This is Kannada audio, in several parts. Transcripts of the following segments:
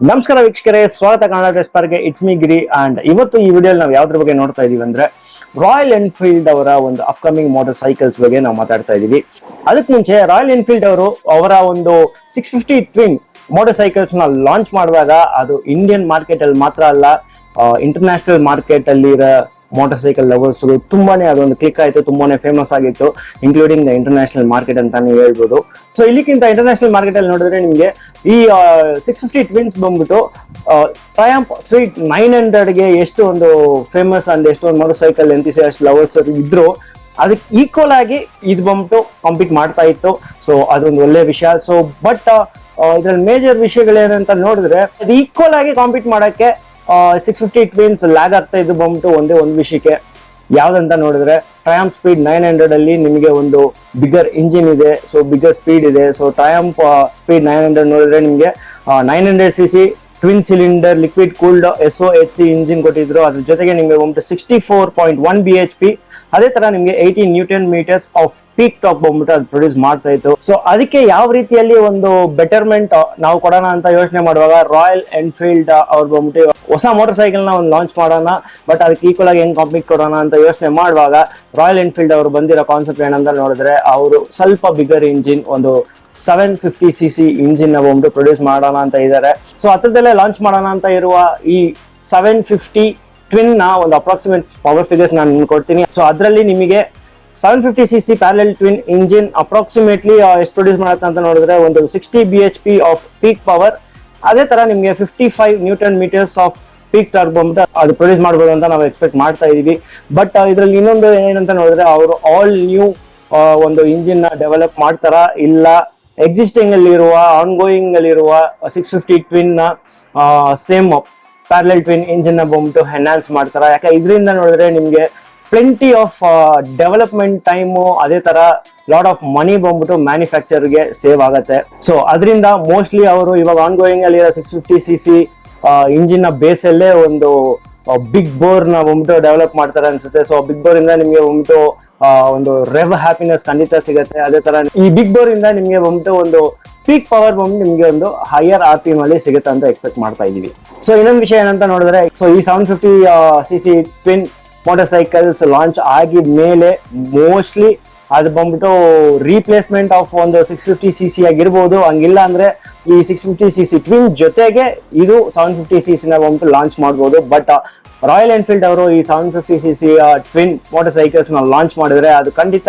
ನಮಸ್ಕಾರ ವೀಕ್ಷಕರೇ, ಸ್ವಾಗತ ಕನ್ನಡ ಡ್ರೆಸ್ ಪಾರ್ಗೆ ಇಟ್ಸ್ ಮಿ ಗಿರಿ ಅಂಡ್ ಇವತ್ತು ಈ ವಿಡಿಯೋ ನಾವು ಯಾವ್ದ್ರ ಬಗ್ಗೆ ನೋಡ್ತಾ ಇದೀವಿ ಅಂದ್ರೆ ರಾಯಲ್ ಎನ್ಫೀಲ್ಡ್ ಅವರ ಒಂದು ಅಪ್ಕಮಿಂಗ್ ಮೋಟರ್ ಸೈಕಲ್ಸ್ ಬಗ್ಗೆ ನಾವು ಮಾತಾಡ್ತಾ ಇದೀವಿ. ಅದಕ್ಕೆ ಮುಂಚೆ ರಾಯಲ್ ಎನ್ಫೀಲ್ಡ್ ಅವರು ಅವರ ಒಂದು ಸಿಕ್ಸ್ ಫಿಫ್ಟಿ ಟ್ವಿನ್ ಮೋಟರ್ ಸೈಕಲ್ಸ್ನ ಲಾಂಚ್ ಮಾಡಿದಾಗ ಅದು ಇಂಡಿಯನ್ ಮಾರ್ಕೆಟ್ ಅಲ್ಲಿ ಮಾತ್ರ ಅಲ್ಲ ಇಂಟರ್ನ್ಯಾಷನಲ್ ಮಾರ್ಕೆಟ್ ಅಲ್ಲಿ ಮೋಟರ್ ಸೈಕಲ್ ಲವರ್ಸ್ ತುಂಬಾನೇ ಅದೊಂದು ಕ್ಲಿಕ್ ಆಯಿತು, ತುಂಬಾನೇ ಫೇಮಸ್ ಆಗಿತ್ತು ಇನ್ಕ್ಲೂಡಿಂಗ್ ದ ಇಂಟರ್ನ್ಯಾಷನಲ್ ಮಾರ್ಕೆಟ್ ಅಂತಾನೆ ಹೇಳ್ಬೋದು. ಸೊ ಇಲ್ಲಿಕ್ಕಿಂತ ಇಂಟರ್ನ್ಯಾಷನಲ್ ಮಾರ್ಕೆಟ್ ಅಲ್ಲಿ ನೋಡಿದ್ರೆ ನಿಮಗೆ ಈ ಸಿಕ್ಸ್ ಫಿಫ್ಟಿ ಟ್ವಿನ್ಸ್ ಬಂದ್ಬಿಟ್ಟು ಟ್ರಯಾಂಪ್ ಸ್ವೀಟ್ ನೈನ್ ಹಂಡ್ರೆಡ್ಗೆ ಎಷ್ಟು ಒಂದು ಫೇಮಸ್ ಅಂಡ್ ಎಷ್ಟು ಒಂದು ಮೋಟರ್ ಸೈಕಲ್ ಎಂತಿಸಿಯಸ್ಟ್ ಲವರ್ಸ್ ಇದ್ರು. ಅದಕ್ಕೆ ಈಕ್ವಲ್ ಆಗಿ ಇದು ಬಂದ್ಬಿಟ್ಟು ಕಾಂಪೀಟ್ ಮಾಡ್ತಾ ಇತ್ತು. ಸೊ ಅದೊಂದು ಒಳ್ಳೆ ವಿಷಯ. ಸೊ ಬಟ್ ಇದ್ರಲ್ಲಿ ಮೇಜರ್ ವಿಷಯಗಳೇನಂತ ನೋಡಿದ್ರೆ, ಅದು ಈಕ್ವಲ್ ಆಗಿ ಕಾಂಪೀಟ್ ಮಾಡಕ್ಕೆ ಸಿಕ್ಸ್ ಫಿಫ್ಟಿ ಮೀನ್ಸ್ ಲ್ಯಾಗ್ ಆಗ್ತಾ ಇದ್ದು ಬಂದ್ಬಿಟ್ಟು ಒಂದೇ ಒಂದು ವಿಷಯಕ್ಕೆ. ಯಾವ್ದಂತ ನೋಡಿದ್ರೆ ಟ್ರಯಾಂಪ್ ಸ್ಪೀಡ್ ನೈನ್ ಹಂಡ್ರೆಡ್ ಅಲ್ಲಿ ನಿಮಗೆ ಒಂದು ಬಿಗರ್ ಇಂಜಿನ್ ಇದೆ ಸೊ ಬಿಗರ್ ಸ್ಪೀಡ್ ಇದೆ. So Triumph speed nine hundred ನೋಡಿದ್ರೆ ನಿಮಗೆ nine hundred C C twin cylinder liquid cooled S O H C engine ಕೊಟ್ಟಿದ್ರು. ಅದ್ರ ಜೊತೆಗೆ ನಿಮಗೆ ಬಂದ್ಬಿಟ್ಟು sixty four point one B H P ಅದೇ ತರ ನಿಮಗೆ eighteen newton meters of peak top ಬಂದ್ಬಿಟ್ಟು ಅದು ಪ್ರೊಡ್ಯೂಸ್ ಮಾಡ್ತಾ ಇತ್ತು. ಸೊ ಅದಕ್ಕೆ ಯಾವ ರೀತಿಯಲ್ಲಿ ಒಂದು ಬೆಟರ್ಮೆಂಟ್ ನಾವು ಕೊಡೋಣ ಅಂತ ಯೋಚನೆ ಮಾಡುವಾಗ ರಾಯಲ್ ಎನ್ಫೀಲ್ಡ್ ಅವ್ರು ಬಂದ್ಬಿಟ್ಟು ಹೊಸ ಮೋಟರ್ ಸೈಕಲ್ನ ಒಂದು ಲಾಂಚ್ ಮಾಡೋಣ ಬಟ್ ಅದಕ್ಕೆ ಈಕ್ವಲ್ ಆಗಿ ಹೆಂಗ್ ಕಾಂಪೀಟ್ ಕೊಡೋಣ ಅಂತ ಯೋಚನೆ ಮಾಡುವಾಗ ರಾಯಲ್ ಎನ್ಫೀಲ್ಡ್ ಅವರು ಬಂದಿರೋ ಕಾನ್ಸೆಪ್ಟ್ ಏನಂತ ನೋಡಿದ್ರೆ, ಅವರು ಸ್ವಲ್ಪ ಬಿಗರ್ ಇಂಜಿನ್ ಒಂದು seven fifty C C engine ಬಂದು ಪ್ರೊಡ್ಯೂಸ್ ಮಾಡೋಣ ಅಂತ ಇದ್ದಾರೆ ಸೊ ಹತ್ರದಲ್ಲೇ ಲಾಂಚ್ ಮಾಡೋಣ ಅಂತ ಇರುವ ಈ ಸೆವೆನ್ ಫಿಫ್ಟಿ ಟ್ವಿನ್ನ ಒಂದು ಅಪ್ರಾಕ್ಸಿಮೇಟ್ ಪವರ್ ಫಿಗರ್ಸ್ ನಾನು ನಿಮ್ಗೆ ಕೊಡ್ತೀನಿ. ಸೊ ಅದರಲ್ಲಿ ನಿಮಗೆ seven fifty C C parallel twin engine approximately ಎಷ್ಟು ಪ್ರೊಡ್ಯೂಸ್ ಮಾಡುತ್ತೆ ಅಂತ ನೋಡಿದ್ರೆ ಒಂದು sixty B H P of peak power ಅದೇ ತರ ನಿಮಗೆ fifty five newton meters of peak torque ಅಂತ ಅದು ಪ್ರೊಡ್ಯೂಸ್ ಮಾಡ್ಬೋದು ಅಂತ ನಾವು ಎಕ್ಸ್ಪೆಕ್ಟ್ ಮಾಡ್ತಾ ಇದೀವಿ. ಬಟ್ ಇದರಲ್ಲಿ ಇನ್ನೊಂದು ಏನಂತ ನೋಡಿದ್ರೆ ಅವರು ಆಲ್ ನ್ಯೂ ಒಂದು ಇಂಜಿನ್ನ ಡೆವಲಪ್ ಮಾಡ್ತಾರಾ ಇಲ್ಲ ಎಕ್ಸಿಸ್ಟಿಂಗ್ ಅಲ್ಲಿ ಇರುವ ಆನ್ ಗೋಯಿಂಗ್ ಅಲ್ಲಿ ಇರುವ six fifty twin same parallel twin engine ಬಂದ್ಬಿಟ್ಟು ಎನ್ಹಾನ್ಸ್ ಮಾಡ್ತಾರ. ಯಾಕೆ ಇದರಿಂದ ನೋಡಿದ್ರೆ ನಿಮ್ಗೆ ಪ್ಲೆಂಟಿ ಆಫ್ ಡೆವಲಪ್ಮೆಂಟ್ ಟೈಮು ಅದೇ ತರ ಲಾಟ್ ಆಫ್ ಮನಿ ಬಂದ್ಬಿಟ್ಟು ಮ್ಯಾನುಫ್ಯಾಕ್ಚರ್ಗೆ ಸೇವ್ ಆಗುತ್ತೆ. ಸೊ ಅದರಿಂದ ಮೋಸ್ಟ್ಲಿ ಅವರು ಇವಾಗ ಆನ್ ಗೋಯಿಂಗ್ ಅಲ್ಲಿ ಸಿಕ್ಸ್ ಫಿಫ್ಟಿ ಸಿ ಸಿ ಇಂಜಿನ್ನ ಬೇಸ್ ಒಂದು ಬಿಗ್ ಬೋರ್ನ ಒಮಿಟೋ ಡೆವಲಪ್ ಮಾಡ್ತಾರೆ ಅನ್ಸುತ್ತೆ. ಸೊ ಬಿಗ್ ಬೋರ್ ಇಂದ ನಿಮಗೆ ಒಮಿಟೋ ಒಂದು ರೆವ್ ಹ್ಯಾಪಿನೆಸ್ ಖಂಡಿತ ಸಿಗುತ್ತೆ. ಅದೇ ತರ ಈ ಬಿಗ್ ಬೋರ್ ಇಂದ ನಿಮಗೆ ಒಮಿಟೋ ಒಂದು ಪೀಕ್ ಪವರ್ ಬಂಬ್ ನಿಮಗೆ ಒಂದು ಹೈಯರ್ ಆರ್ ಪಿ ಎಂ ಅಲ್ಲಿ ಸಿಗುತ್ತೆ ಅಂತ ಎಕ್ಸ್ಪೆಕ್ಟ್ ಮಾಡ್ತಾ ಇದೀವಿ ಸೊ ಇನ್ನೊಂದು ವಿಷಯ ಏನಂತ ನೋಡಿದ್ರೆ ಸೊ ಈ seven fifty C C twin motorcycles launch ಆಗಿದ ಮೇಲೆ ಮೋಸ್ಟ್ಲಿ ಅದು ಬಂದ್ಬಿಟ್ಟು ರೀಪ್ಲೇಸ್ಮೆಂಟ್ ಆಫ್ ಒಂದು ಸಿಕ್ಸ್ ಫಿಫ್ಟಿ ಸಿ ಸಿ ಆಗಿರ್ಬೋದು. ಹಂಗಿಲ್ಲ ಅಂದ್ರೆ ಈ six fifty C C twin ಜೊತೆಗೆ ಇದು ಸೆವೆನ್ ಫಿಫ್ಟಿ ಸಿ ಸಿ ನ ಬಂದ್ಬಿಟ್ಟು ಲಾಂಚ್ ಮಾಡ್ಬೋದು. ಬಟ್ ರಾಯಲ್ ಎನ್ಫೀಲ್ಡ್ ಅವರು ಈ seven fifty C C twin motor ಸೈಕಲ್ಸ್ನ launch ಮಾಡಿದ್ರೆ ಅದು ಖಂಡಿತ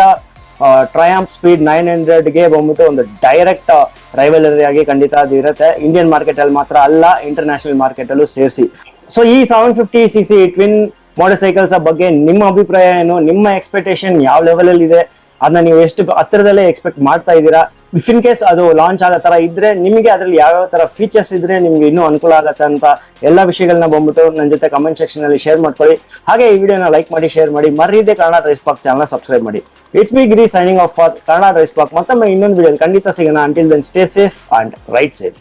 ಟ್ರಯಾಂಪ್ ಸ್ಪೀಡ್ ನೈನ್ ಹಂಡ್ರೆಡ್ಗೆ ಬಂದ್ಬಿಟ್ಟು ಒಂದು ಡೈರೆಕ್ಟ್ ರೈವಲರಿ ಆಗಿ ಖಂಡಿತ ಅದು ಇರುತ್ತೆ. ಇಂಡಿಯನ್ ಮಾರ್ಕೆಟ್ ಅಲ್ಲಿ ಮಾತ್ರ ಅಲ್ಲ ಇಂಟರ್ನ್ಯಾಷನಲ್ ಮಾರ್ಕೆಟ್ ಅಲ್ಲೂ ಸೇರಿಸಿ. ಸೊ ಈ seven fifty C C twin motorcycles ಬಗ್ಗೆ ನಿಮ್ಮ ಅಭಿಪ್ರಾಯ ಏನು? ನಿಮ್ಮ ಎಕ್ಸ್ಪೆಕ್ಟೇಷನ್ ಯಾವ ಲೆವೆಲ್ ಅಲ್ಲಿ ಇದೆ? ಅದನ್ನ ನೀವು ಎಷ್ಟು ಹತ್ತಿರದಲ್ಲೇ ಎಕ್ಸ್ಪೆಕ್ಟ್ ಮಾಡ್ತಾ ಇದ್ದೀರಾ? ಇಫ್ ಇನ್ ಕೇಸ್ ಅದು ಲಾಂಚ್ ಆಗೋ ತರ ಇದ್ರೆ ನಿಮಗೆ ಅದ್ರಲ್ಲಿ ಯಾವ್ಯಾವ ತರ ಫೀಚರ್ಸ್ ಇದ್ರೆ ನಿಮ್ಗೆ ಇನ್ನೂ ಅನುಕೂಲ ಆಗತ್ತೆ ಅಂತ ಎಲ್ಲ ವಿಷಯಗಳನ್ನ ಬಂದ್ಬಿಟ್ಟು ನನ್ನ ಜೊತೆ ಕಮೆಂಟ್ ಸೆಕ್ಷನ್ ಅಲ್ಲಿ ಶೇರ್ ಮಾಡ್ಕೊಳ್ಳಿ. ಹಾಗೆ ಈ ವಿಡಿಯೋನ ಲೈಕ್ ಮಾಡಿ ಶೇರ್ ಮಾಡಿ ಮರೀದೆ Kannada rice Pak channel subscribe ಮಾಡಿ. It's me Giri signing off for Kannada rice Pak ಮತ್ತೊಮ್ಮೆ ಇನ್ನೊಂದು ವಿಡಿಯೋ ಖಂಡಿತ ಸಿಗೋಣ. Until then stay safe and ride safe